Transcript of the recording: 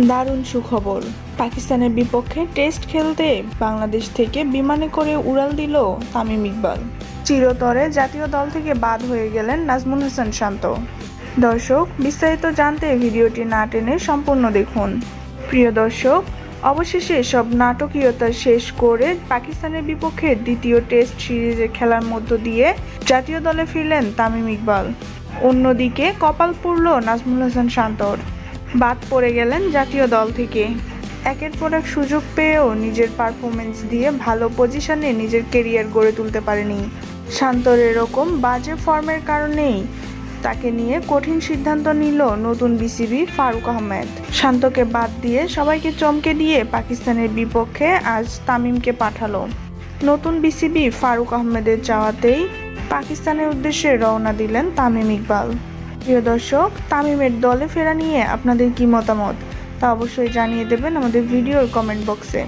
দারুণ সুখবর। পাকিস্তানের বিপক্ষে টেস্ট খেলতে বাংলাদেশ থেকে বিমানে করে উড়াল দিল তামিম ইকবাল। চিরতরে জাতীয় দল থেকে বাদ হয়ে গেলেন নাজমুল হাসান শান্ত। দর্শক, বিস্তারিত জানতে ভিডিওটি না টেনে সম্পূর্ণ দেখুন। প্রিয় দর্শক, অবশেষে সব নাটকীয়তা শেষ করে পাকিস্তানের বিপক্ষে দ্বিতীয় টেস্ট সিরিজে খেলার মধ্য দিয়ে জাতীয় দলে ফিরলেন তামিম ইকবাল। অন্যদিকে কপাল পুড়ল নাজমুল হাসান শান্তর। বাদ পড়ে গেলেন জাতীয় দল থেকে। একের পর এক সুযোগ পেয়েও নিজের পারফরমেন্স দিয়ে ভালো পজিশনে নিজের কেরিয়ার গড়ে তুলতে পারেনি। শান্তর এরকম বাজে ফর্মের কারণেই তাকে নিয়ে কঠিন সিদ্ধান্ত নিল নতুন বিসিবি ফারুক আহমেদ। শান্তকে বাদ দিয়ে সবাইকে চমকে দিয়ে পাকিস্তানের বিপক্ষে আজ তামিমকে পাঠালো। নতুন বিসিবি ফারুক আহমেদের চাওয়াতেই পাকিস্তানের উদ্দেশ্যে রওনা দিলেন তামিম ইকবাল। প্রিয় দর্শক, তামিমের দলে ফেরা নিয়ে আপনাদের কি মতামত? তা অবশ্যই জানিয়ে দেবেন আমাদের ভিডিওর কমেন্ট বক্সে